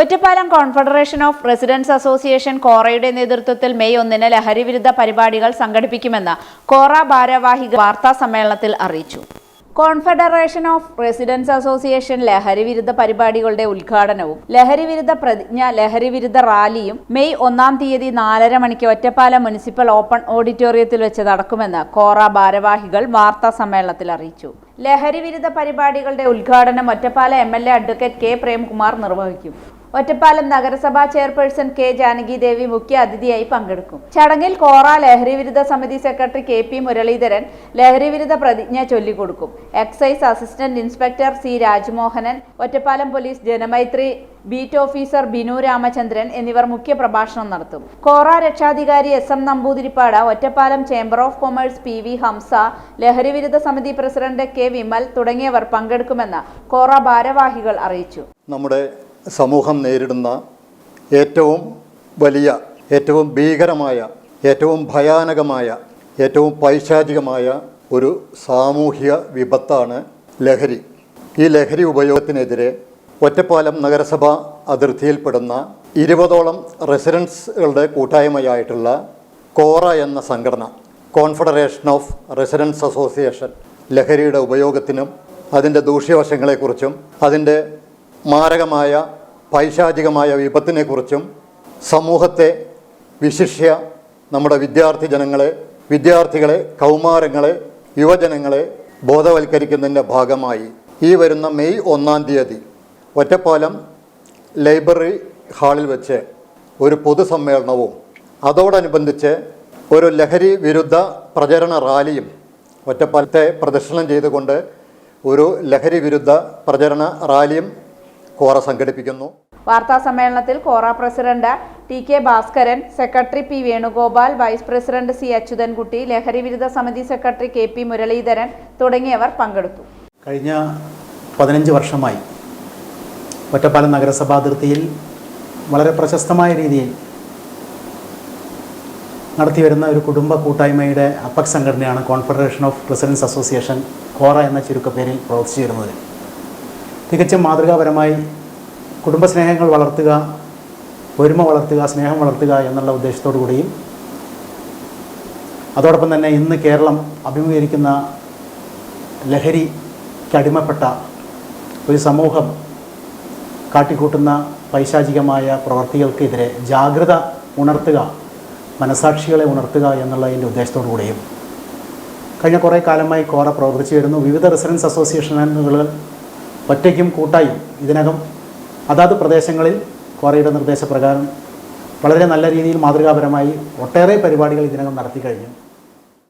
Ottapalam confederation of residents association കോറയുടെ നേതൃത്വത്തിൽ May ഒന്നിന് ലഹരിവിരുദ്ധ പരിപാടികൾ സംഘടിപ്പിക്കുമെന്ന് കോറ ഭാരവാഹികൾ വാർത്താ സമ്മേളനത്തിൽ അറിയിച്ചു. കോൺഫെഡറേഷൻ ഓഫ് റെസിഡൻസ് അസോസിയേഷൻ ലഹരിവിരുദ്ധ പരിപാടികളുടെ ഉദ്ഘാടനവും ലഹരിവിരുദ്ധ പ്രതിജ്ഞ ലഹരിവിരുദ്ധ റാലിയും മെയ് ഒന്നാം തീയതി നാലര മണിക്ക് ഒറ്റപ്പാലം മുനിസിപ്പൽ ഓപ്പൺ ഓഡിറ്റോറിയത്തിൽ വെച്ച് നടക്കുമെന്ന് കോറ ഭാരവാഹികൾ വാർത്താ സമ്മേളനത്തിൽ അറിയിച്ചു. ലഹരിവിരുദ്ധ പരിപാടികളുടെ ഉദ്ഘാടനം Ottapala M L A advocate K Premkumar നിർവഹിക്കും. ഒറ്റപ്പാലം നഗരസഭാ ചെയർപേഴ്സൺ കെ ജാനകിദേവി മുഖ്യ അതിഥിയായി പങ്കെടുക്കും. ചടങ്ങിൽ കോറ ലഹരി വിരുദ്ധ സമിതി സെക്രട്ടറി കെ പി മുരളീധരൻ ലഹരി വിരുദ്ധ പ്രതിജ്ഞ ചൊല്ലിക്കൊടുക്കും. Excise assistant inspector C Rajmohanan Ottapalam police Janamaithri beat officer Binu Ramachandran എന്നിവർ മുഖ്യ പ്രഭാഷണം നടത്തും. കോറ രക്ഷാധികാരി S M Namboothiripad Ottapalam chamber of commerce P V Hamza ലഹരിവിരുദ്ധ സമിതി പ്രസിഡന്റ് കെ വിമൽ തുടങ്ങിയവർ പങ്കെടുക്കുമെന്ന് കോറ ഭാരവാഹികൾ അറിയിച്ചു. നമ്മുടെ സമൂഹം നേരിടുന്ന ഏറ്റവും വലിയ ഏറ്റവും ഭീകരമായ ഏറ്റവും ഭയാനകമായ ഏറ്റവും പൈശാചികമായ ഒരു സാമൂഹിക വിപത്താണ് ലഹരി. ഈ ലഹരി ഉപയോഗത്തിനെതിരെ ഒറ്റപ്പാലം നഗരസഭ അതിർത്തിയിൽപ്പെടുന്ന ഇരുപതോളം റെസിഡൻസുകളുടെ കൂട്ടായ്മയായിട്ടുള്ള കോറ എന്ന സംഘടന കോൺഫെഡറേഷൻ ഓഫ് റെസിഡൻസ് അസോസിയേഷൻ ലഹരിയുടെ ഉപയോഗത്തിനും അതിന്റെ ദൂഷ്യവശങ്ങളെക്കുറിച്ചും അതിന്റെ മാരകമായ പൈശാചികമായ വിപത്തിനെക്കുറിച്ചും സമൂഹത്തെ വിശിഷ്യ നമ്മുടെ വിദ്യാർത്ഥി ജനങ്ങളെ വിദ്യാർത്ഥികളെ കൗമാരങ്ങളെ യുവജനങ്ങളെ ബോധവൽക്കരിക്കുന്നതിന്റെ ഭാഗമായി ഈ വരുന്ന മെയ് ഒന്നാം തീയതി ഒറ്റപ്പാലം ലൈബ്രറി ഹാളിൽ വെച്ച് ഒരു പൊതുസമ്മേളനവും അതോടനുബന്ധിച്ച് ഒരു ലഹരി വിരുദ്ധ പ്രചരണ റാലിയും ഒറ്റപ്പാലത്തെ പ്രദർശനം ചെയ്തുകൊണ്ട് ഒരു ലഹരി വിരുദ്ധ പ്രചരണ റാലിയും കോറ സംഘടിപ്പിക്കുന്നു. വാർത്താ സമ്മേളനത്തിൽ CORA president T K Bhaskaran secretary P Venugopal vice president C Achuthankutty ലഹരി വിരുദ്ധ സമിതി സെക്രട്ടറി കെ പി മുരളീധരൻ തുടങ്ങിയവർ പങ്കെടുത്തു. കഴിഞ്ഞ പതിനഞ്ച് വർഷമായി ഒറ്റപ്പാലം നഗരസഭാ അതിർത്തിയിൽ വളരെ പ്രശസ്തമായ രീതിയിൽ നടത്തിവരുന്ന ഒരു കുടുംബ കൂട്ടായ്മയുടെ അപ്പക് സംഘടനയാണ് confederation of residents association CORA എന്ന ചുരുക്കപ്പേരിൽ പ്രവർത്തിച്ചു വരുന്നത് തികച്ചും മാതൃകാപരമായി കുടുംബസ്നേഹങ്ങൾ വളർത്തുക ഒരുമ വളർത്തുക സ്നേഹം വളർത്തുക എന്നുള്ള ഉദ്ദേശത്തോടു കൂടിയും അതോടൊപ്പം തന്നെ ഇന്ന് കേരളം അഭിമുഖീകരിക്കുന്ന ലഹരിക്ക് അടിമപ്പെട്ട ഒരു സമൂഹം കാട്ടിക്കൂട്ടുന്ന പൈശാചികമായ പ്രവർത്തികൾക്കെതിരെ ജാഗ്രത ഉണർത്തുക മനസാക്ഷികളെ ഉണർത്തുക എന്നുള്ള എന്നുള്ളതിന്റെ ഉദ്ദേശത്തോടു കൂടിയും. കഴിഞ്ഞ കുറേ കാലമായി കോറ പ്രവർത്തിച്ചു വരുന്നു. വിവിധ റെസിഡൻസ് അസോസിയേഷനുകൾ ഒറ്റയ്ക്കും കൂട്ടായും ഇതിനകം അതാത് പ്രദേശങ്ങളിൽ ക്വാറിയുടെ നിർദ്ദേശപ്രകാരം വളരെ നല്ല രീതിയിൽ മാതൃകാപരമായി ഒട്ടേറെ പരിപാടികൾ ഇതിനകം നടത്തി കഴിഞ്ഞു.